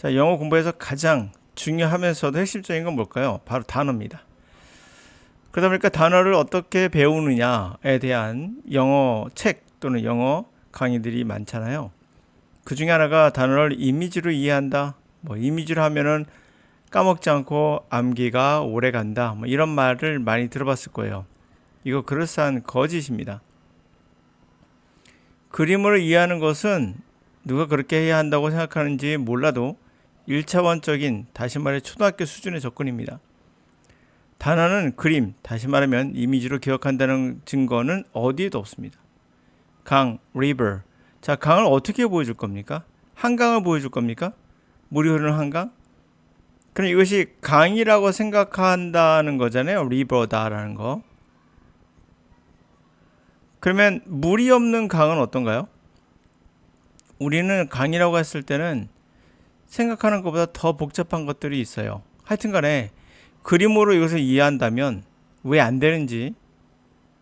자, 영어 공부에서 가장 중요하면서도 핵심적인 건 뭘까요? 바로 단어입니다. 그러다 보니까 단어를 어떻게 배우느냐에 대한 영어 책 또는 영어 강의들이 많잖아요. 그 중에 하나가 단어를 이미지로 이해한다. 뭐 이미지로 하면은 까먹지 않고 암기가 오래 간다. 뭐 이런 말을 많이 들어봤을 거예요. 이거 그럴싸한 거짓입니다. 그림으로 이해하는 것은 누가 그렇게 해야 한다고 생각하는지 몰라도 1차원적인 다시 말해 초등학교 수준의 접근입니다. 단어는 그림, 다시 말하면 이미지로 기억한다는 증거는 어디에도 없습니다. 강, river. 자, 강을 어떻게 보여줄 겁니까? 한강을 보여줄 겁니까? 물이 흐르는 한강? 그럼 이것이 강이라고 생각한다는 거잖아요. river다라는 거. 그러면 물이 없는 강은 어떤가요? 우리는 강이라고 했을 때는 생각하는 것보다 더 복잡한 것들이 있어요. 하여튼 간에 그림으로 이것을 이해한다면 왜 안 되는지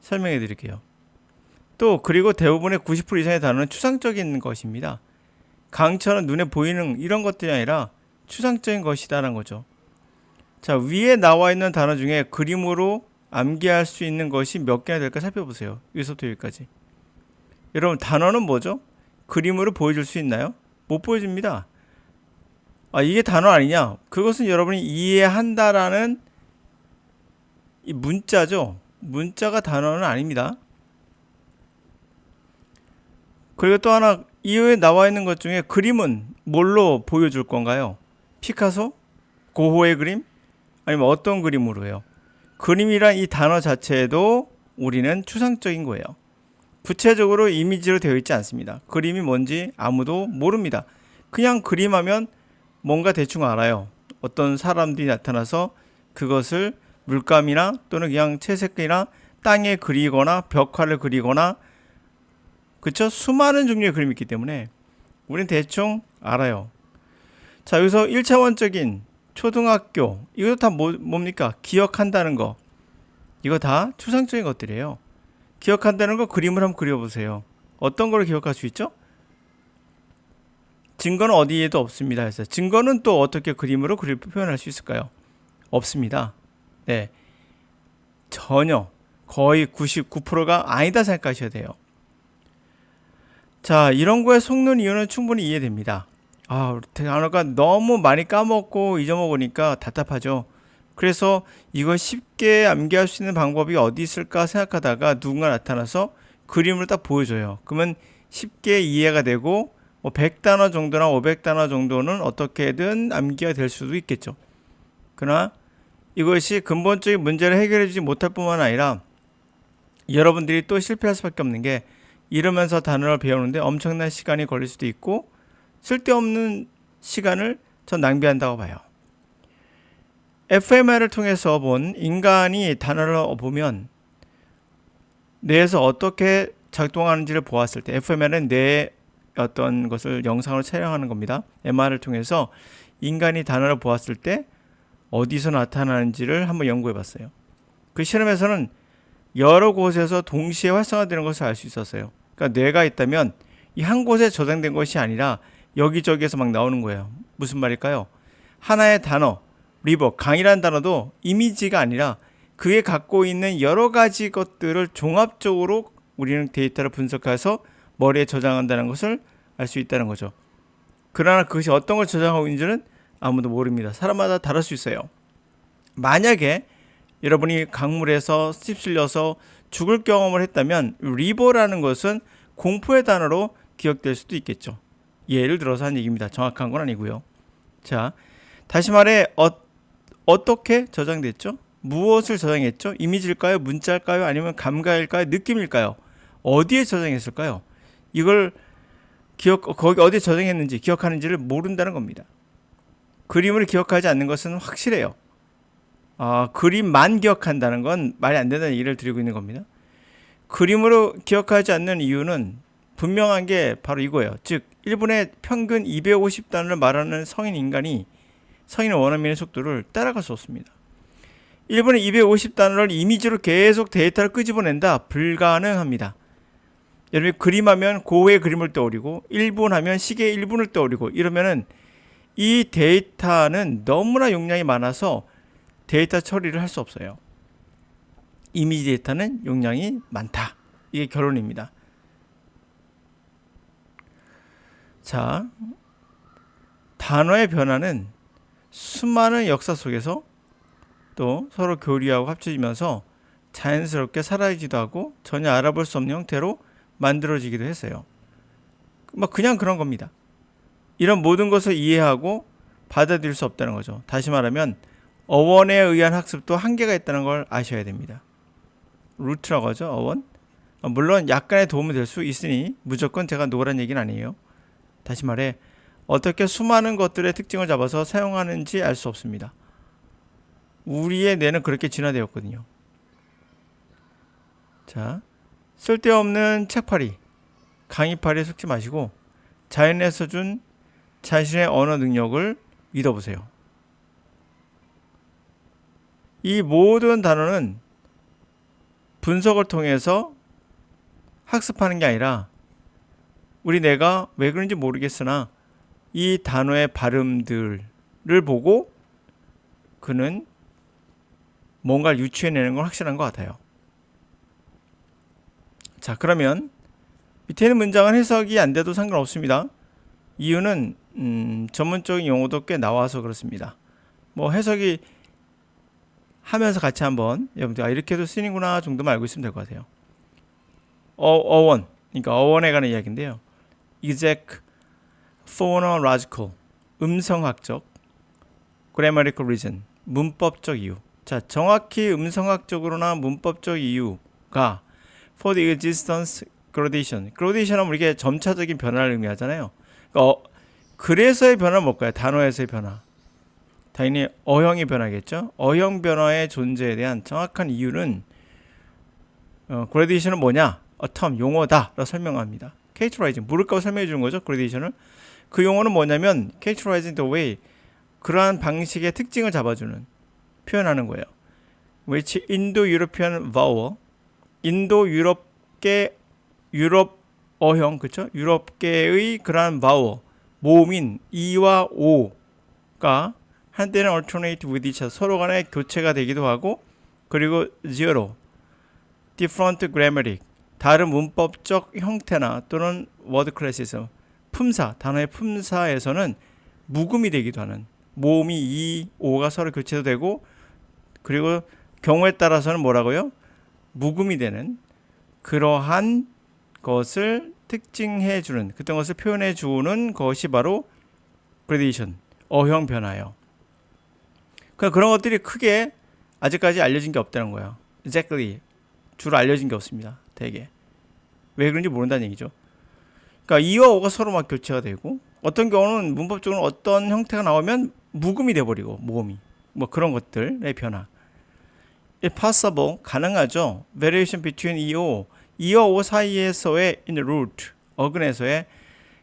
설명해 드릴게요. 또 그리고 대부분의 90% 이상의 단어는 추상적인 것입니다. 강처럼 눈에 보이는 이런 것들이 아니라 추상적인 것이다라는 거죠. 자, 위에 나와 있는 단어 중에 그림으로 암기할 수 있는 것이 몇 개나 될까 살펴보세요. 여기서부터 여기까지. 여러분, 단어는 뭐죠? 그림으로 보여줄 수 있나요? 못 보여줍니다. 아, 이게 단어 아니냐? 그것은 여러분이 이해한다라는 이 문자죠. 문자가 단어는 아닙니다. 그리고 또 하나 이후에 나와 있는 것 중에 그림은 뭘로 보여줄 건가요? 피카소? 고호의 그림? 아니면 어떤 그림으로요? 그림이란 이 단어 자체에도 우리는 추상적인 거예요. 구체적으로 이미지로 되어 있지 않습니다. 그림이 뭔지 아무도 모릅니다. 그냥 그림하면 뭔가 대충 알아요. 어떤 사람들이 나타나서 그것을 물감이나 또는 그냥 채색이나 땅에 그리거나 벽화를 그리거나 그쵸? 수많은 종류의 그림이 있기 때문에 우리는 대충 알아요. 자, 여기서 1차원적인 초등학교 이거 다 뭐, 뭡니까? 기억한다는 거. 이거 다 추상적인 것들이에요. 기억한다는 거 그림을 한번 그려보세요. 어떤 걸 기억할 수 있죠? 증거는 어디에도 없습니다. 그래서 증거는 또 어떻게 그림으로 그릴 표현할 수 있을까요? 없습니다. 네. 전혀 거의 99%가 아니다 생각하셔야 돼요. 자, 이런 거에 속는 이유는 충분히 이해됩니다. 아, 단어가 너무 많이 까먹고 잊어먹으니까 답답하죠. 그래서 이걸 쉽게 암기할 수 있는 방법이 어디 있을까 생각하다가 누군가 나타나서 그림을 딱 보여줘요. 그러면 쉽게 이해가 되고 뭐 100단어 정도나 500단어 정도는 어떻게든 암기가 될 수도 있겠죠. 그러나 이것이 근본적인 문제를 해결해 주지 못할 뿐만 아니라 여러분들이 또 실패할 수밖에 없는 게 이러면서 단어를 배우는데 엄청난 시간이 걸릴 수도 있고 쓸데없는 시간을 전 낭비한다고 봐요. fMR을 통해서 본 인간이 단어를 보면 뇌에서 어떻게 작동하는지를 보았을 때 fMR은 뇌의 어떤 것을 영상으로 촬영하는 겁니다. MR을 통해서 인간이 단어를 보았을 때 어디서 나타나는지를 한번 연구해 봤어요. 그 실험에서는 여러 곳에서 동시에 활성화되는 것을 알 수 있었어요. 그러니까 뇌가 있다면 이 한 곳에 저장된 것이 아니라 여기저기에서 막 나오는 거예요. 무슨 말일까요? 하나의 단어, 리버, 강이라는 단어도 이미지가 아니라 그게 갖고 있는 여러 가지 것들을 종합적으로 우리는 데이터를 분석해서 머리에 저장한다는 것을 알 수 있다는 거죠. 그러나 그것이 어떤 걸 저장하고 있는지는 아무도 모릅니다. 사람마다 다를 수 있어요. 만약에 여러분이 강물에서 휩쓸려서 죽을 경험을 했다면 리버라는 것은 공포의 단어로 기억될 수도 있겠죠. 예를 들어서 한 얘기입니다. 정확한 건 아니고요. 자, 다시 말해 어, 어떻게 저장됐죠? 무엇을 저장했죠? 이미지일까요? 문자일까요? 아니면 감각일까요? 느낌일까요? 어디에 저장했을까요? 이걸 기억 거기 어디에 저장했는지 기억하는지를 모른다는 겁니다. 그림을 기억하지 않는 것은 확실해요. 아, 그림만 기억한다는 건 말이 안 된다는 얘기를 드리고 있는 겁니다. 그림으로 기억하지 않는 이유는 분명한 게 바로 이거예요. 즉, 1분에 평균 250단어를 말하는 성인 인간이 성인의 원어민의 속도를 따라갈 수 없습니다. 1분에 250단어를 이미지로 계속 데이터를 끄집어낸다. 불가능합니다. 여러분이 그림하면 고의 그림을 떠올리고 1분 하면 시계 1분을 떠올리고 이러면은 이 데이터는 너무나 용량이 많아서 데이터 처리를 할 수 없어요. 이미지 데이터는 용량이 많다. 이게 결론입니다. 자, 단어의 변화는 수많은 역사 속에서 또 서로 교류하고 합쳐지면서 자연스럽게 사라지기도 하고 전혀 알아볼 수 없는 형태로 만들어지기도 했어요. 뭐 그냥 그런 겁니다. 이런 모든 것을 이해하고 받아들일 수 없다는 거죠. 다시 말하면 어원에 의한 학습도 한계가 있다는 걸 아셔야 됩니다. 루트라고 하죠. 어원. 어, 물론 약간의 도움이 될 수 있으니 무조건 제가 노란 얘기는 아니에요. 다시 말해 어떻게 수많은 것들의 특징을 잡아서 사용하는지 알 수 없습니다. 우리의 뇌는 그렇게 진화되었거든요. 자, 쓸데없는 책팔이, 강의팔이에 속지 마시고 자연에서 준 자신의 언어 능력을 믿어보세요. 이 모든 단어는 분석을 통해서 학습하는 게 아니라 우리 뇌가 왜 그런지 모르겠으나 이 단어의 발음들을 보고 그는 뭔가를 유추해내는 건 확실한 것 같아요. 자, 그러면 밑에 있는 문장은 해석이 안 돼도 상관없습니다. 이유는 음, 전문적인 용어도 꽤 나와서 그렇습니다. 뭐 해석이 하면서 같이 한번 여러분들 아, 이렇게도 쓰는구나 정도만 알고 있으면 될 것 같아요. 어, 어원, 그러니까 어원에 관한 이야기인데요. exact, phonological, 음성학적, grammatical reason, 문법적 이유. 자, 정확히 음성학적으로나 문법적 이유가 for the existence gradation. gradation 하면 이게 점차적인 변화를 의미하잖아요. 그러니까 어, 그래서의 변화는 뭘까요? 단어에서의 변화. 당연히 어형의 변화겠죠. 어형 변화의 존재에 대한 정확한 이유는 어, gradation은 뭐냐? term, 용어다라고 설명합니다. characterizing, 모를까 설명해 주는 거죠. gradation을. 그 용어는 뭐냐면 characterizing the way, 그러한 방식의 특징을 잡아주는 표현하는 거예요. which Indo-European vowel, 인도 유럽계 유럽 어형 그쵸? 유럽계의 그러한 vowel 모음인 이와 오가 한때는 alternate with each other 서로 간에 교체가 되기도 하고 그리고 zero different grammatic 다른 문법적 형태나 또는 word classes 품사 단어의 품사에서는 묵음이 되기도 하는 모음이 이 오가 서로 교체도 되고 그리고 경우에 따라서는 뭐라고요? 묵음이 되는 그러한 것을 특징해 주는 그런 것을 표현해 주는 것이 바로 그레디션 어형 변화예요. 그러니까 그런 것들이 크게 아직까지 알려진 게 없다는 거예요. exactly 주로 알려진 게 없습니다. 대개 왜 그런지 모른다는 얘기죠. 그러니까 이와 오가 서로 막 교체가 되고 어떤 경우는 문법적으로 어떤 형태가 나오면 묵음이 돼버리고 모음이 뭐 그런 것들의 변화. If possible 가능하죠. Variation between 이오 이와 오 사이에서의 in root 어근에서의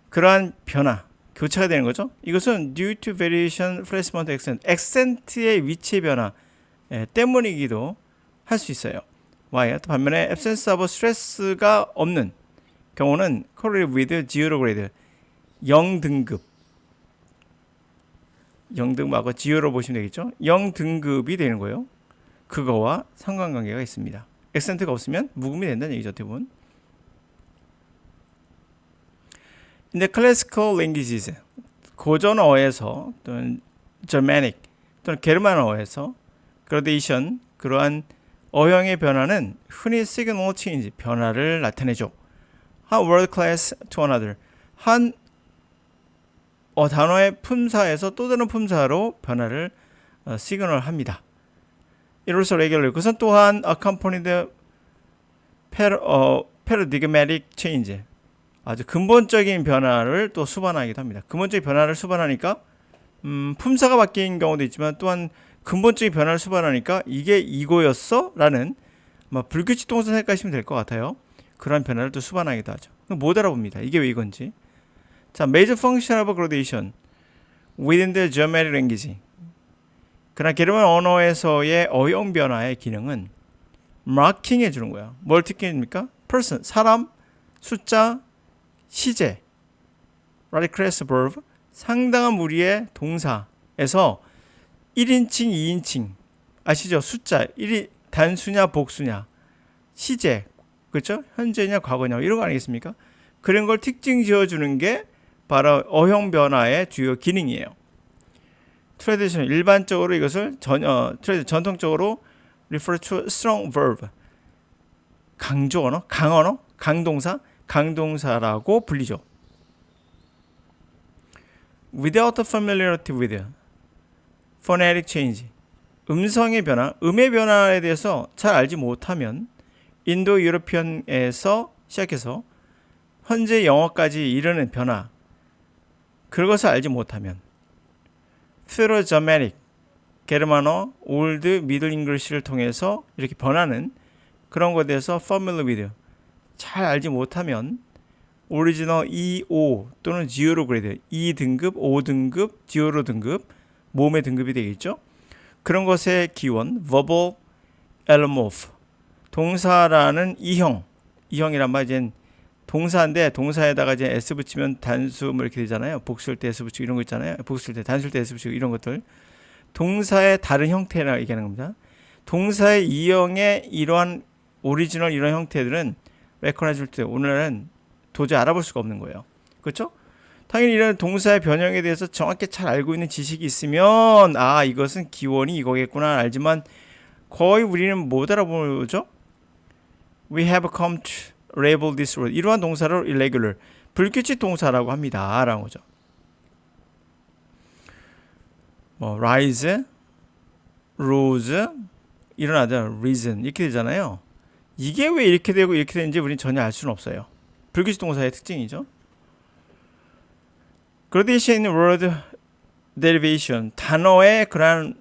그러한 변화 교차가 되는 거죠. 이것은 due to variation placement accent 액센트의 위치 변화 예, 때문이기도 할 수 있어요. Why? 또 반면에 absence of stress가 없는 경우는 correlate with zero grade 0 등급 0 등급하고 지오로 보시면 되겠죠. 0 등급이 되는 거예요. 그거와 상관관계가 있습니다. 액센트가 없으면 묵음이 된다는 얘기죠, 대부분. 근데 classical languages 고전어에서 또는 Germanic 또는 게르만어에서 gradation 그러한 어형의 변화는 흔히 signal change 변화를 나타내죠. 한 word class to another 한 어, 단어의 품사에서 또 다른 품사로 변화를 어, 시그널 합니다. 이로써 regular 그것은 또한 accompanied per, 어, paradigmatic change 아주 근본적인 변화를 또 수반하기도 합니다. 근본적인 변화를 수반하니까 음, 품사가 바뀐 경우도 있지만 또한 근본적인 변화를 수반하니까 이게 이거였어? 라는 아마 불규칙 동사 생각하시면 될 것 같아요. 그런 변화를 또 수반하기도 하죠. 못 알아봅니다. 이게 왜 이건지. 자, major function of gradation within the Germanic language. 그러나 게르만 언어에서의 어용 변화의 기능은 마킹 해주는 거야. 뭘 특징입니까? person, 사람, 숫자, 시제, class verb, 상당한 무리의 동사에서 1인칭, 2인칭 아시죠? 숫자 1이 단수냐 복수냐 시제 그렇죠? 현재냐 과거냐 이런 거 아니겠습니까? 그런 걸 특징 지어주는 게 바로 어형 변화의 주요 기능이에요. 트레디셔널 일반적으로 이것을 전 어, 트레디 전통적으로 refer to strong verb 강조 언어, 강언어, 강동사, 강동사라고 불리죠. Without familiarity with phonetic change, 음성의 변화, 음의 변화에 대해서 잘 알지 못하면 인도 유로피언에서 시작해서 현재 영어까지 이르는 변화, 그것을 알지 못하면 Germanic, 게르만어, 올드, 미들 잉글리시를 통해서 이렇게 변하는 그런 것에 대해서 familiar with 잘 알지 못하면 오리지널 2, 5 또는 지오로 그레이드 2등급, 5등급, 지오로 등급 몸의 등급이 되겠죠. 그런 것의 기원 verbal elomorph 동사라는 이형 이형이란 말 이제 동사인데 동사에다가 이제 s 붙이면 단수 뭐 이렇게 되잖아요. 복수할 때 s 붙이고 이런 거 있잖아요. 복수할 때 단수할 때 s 붙이고 이런 것들 동사의 다른 형태라 얘기하는 겁니다. 동사의 이형의 이러한 오리지널 이런 형태들은 레코나이즈 때 오늘은 도저히 알아볼 수가 없는 거예요. 그렇죠? 당연히 이런 동사의 변형에 대해서 정확히 잘 알고 있는 지식이 있으면 아 이것은 기원이 이거겠구나 알지만 거의 우리는 못 알아보죠. We have come to label this word. 이러한 동사를 irregular, 불규칙 동사라고 합니다. 라는 거죠. 뭐 rise, rose, 일어나다, risen 이렇게 되잖아요. 이게 왜 이렇게 되고 이렇게 되는지 우리는 전혀 알 수는 없어요. 불규칙 동사의 특징이죠. gradation in word derivation 단어의 그러한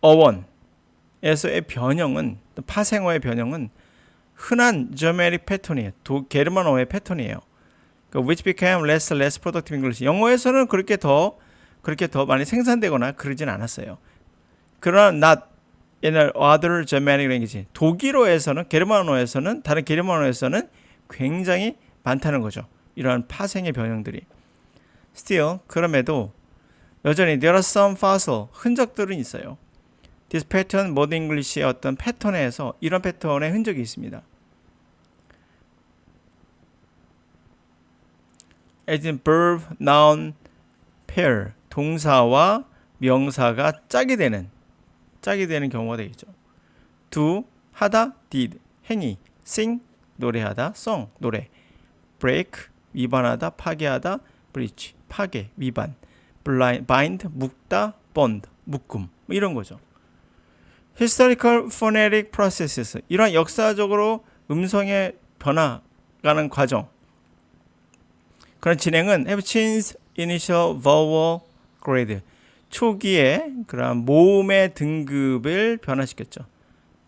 어원에서의 변형은 파생어의 변형은 흔한 Germanic 패턴이에요. 도, 게르만어의 패턴이에요. 그러니까 which became less less productive English. 영어에서는 그렇게 더 그렇게 더 많이 생산되거나 그러진 않았어요. 그러나 not in other Germanic language. 독일어에서는 게르만어에서는 다른 게르만어에서는 굉장히 많다는 거죠. 이러한 파생의 변형들이. Still 그럼에도 여전히 there are some fossil 흔적들은 있어요. This pattern modern English의 어떤 패턴에서 이런 패턴의 흔적이 있습니다. As in verb, noun, pair 동사와 명사가 짝이 되는 짝이 되는 경우가 되겠죠. do 하다 did 행위 sing 노래하다 song 노래 break 위반하다 파괴하다 breach 파괴 위반 blind, bind 묶다 bond 묶음 뭐 이런 거죠. Historical phonetic processes 이러한 역사적으로 음성의 변화가는 과정 그런 진행은 have changed initial vowel grade 초기에 그런 모음의 등급을 변화시켰죠.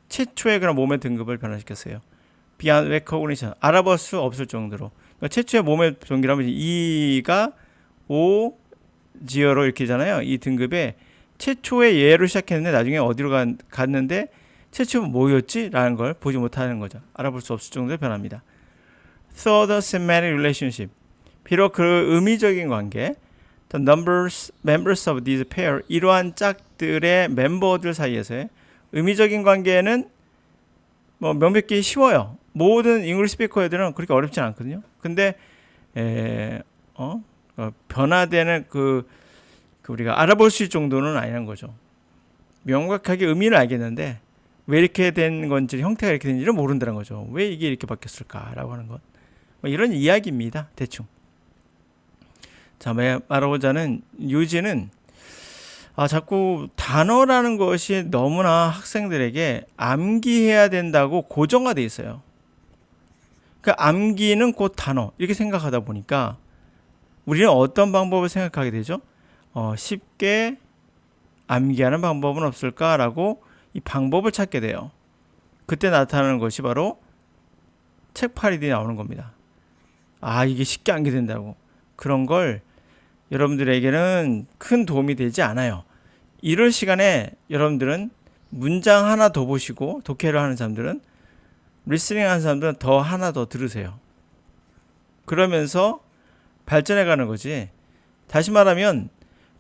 최초의 그런 모음의 등급을 변화시켰어요. beyond recognition 알아볼 수 없을 정도로 그러니까 최초의 몸의 등급이라면 이가 오 지어로 이렇게잖아요. 이 등급에 최초의 예로 시작했는데 나중에 어디로 간, 갔는데 최초 뭐였지? 라는 걸 보지 못하는 거죠. 알아볼 수 없을 정도로 변합니다. Third semantic relationship. 비록 그 의미적인 관계, the numbers, members of these pair, 이러한 짝들의 멤버들 사이에서의 의미적인 관계는 뭐 명백히 쉬워요. 모든 잉글리시 스피커 애들은 그렇게 어렵지 않거든요. 근데 에, 어? 어, 변화되는 그, 그 우리가 알아볼 수 있을 정도는 아니란 거죠. 명확하게 의미를 알겠는데 왜 이렇게 된 건지 형태가 이렇게 된지를 모른다는 거죠. 왜 이게 이렇게 바뀌었을까라고 하는 것. 뭐 이런 이야기입니다. 대충. 자, 말하고자는 유지는 아, 자꾸 단어라는 것이 너무나 학생들에게 암기해야 된다고 고정화돼 있어요. 그 암기는 곧 단어 이렇게 생각하다 보니까 우리는 어떤 방법을 생각하게 되죠? 어, 쉽게 암기하는 방법은 없을까라고 이 방법을 찾게 돼요. 그때 나타나는 것이 바로 책팔이들이 나오는 겁니다. 아, 이게 쉽게 암기된다고. 그런 걸 여러분들에게는 큰 도움이 되지 않아요. 이럴 시간에 여러분들은 문장 하나 더 보시고 독해를 하는 사람들은 리스닝 하는 사람들은 더 하나 더 들으세요. 그러면서 발전해 가는 거지. 다시 말하면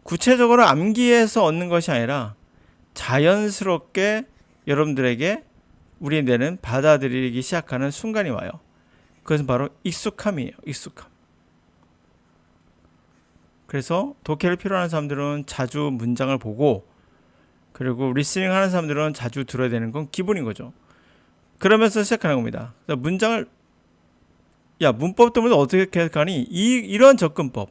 구체적으로 암기해서 얻는 것이 아니라 자연스럽게 여러분들에게 우리 뇌는 받아들이기 시작하는 순간이 와요. 그것은 바로 익숙함이에요. 익숙함. 그래서 독해를 필요로 하는 사람들은 자주 문장을 보고 그리고 리스닝 하는 사람들은 자주 들어야 되는 건 기본인 거죠. 그러면서 시작하는 겁니다. 문장을 야 문법 때문에 어떻게 해석하니? 이 이런 접근법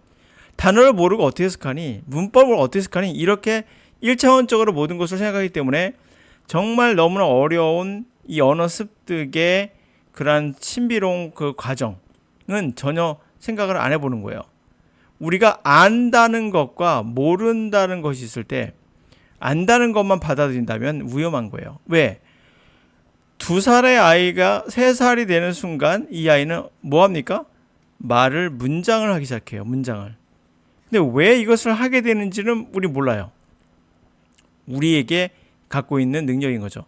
단어를 모르고 어떻게 해석하니? 문법을 어떻게 해석하니? 이렇게 일차원적으로 모든 것을 생각하기 때문에 정말 너무나 어려운 이 언어 습득의 그러한 신비로운 그 과정은 전혀 생각을 안 해보는 거예요. 우리가 안다는 것과 모른다는 것이 있을 때 안다는 것만 받아들인다면 위험한 거예요. 왜? 두 살의 아이가 세 살이 되는 순간 이 아이는 뭐 합니까? 말을 문장을 하기 시작해요. 문장을. 근데 왜 이것을 하게 되는지는 우리 몰라요. 우리에게 갖고 있는 능력인 거죠.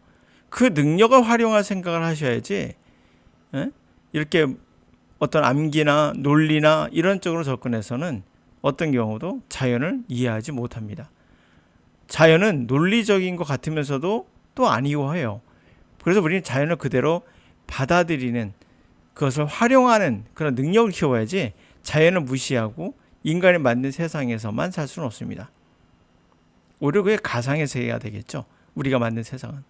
그 능력을 활용할 생각을 하셔야지 에? 이렇게 어떤 암기나 논리나 이런 쪽으로 접근해서는 어떤 경우도 자연을 이해하지 못합니다. 자연은 논리적인 것 같으면서도 또 아니고 해요. 그래서 우리는 자연을 그대로 받아들이는 그것을 활용하는 그런 능력을 키워야지 자연을 무시하고 인간이 만든 세상에서만 살 수는 없습니다. 오히려 그게 가상의 세계가 되겠죠. 우리가 만든 세상은.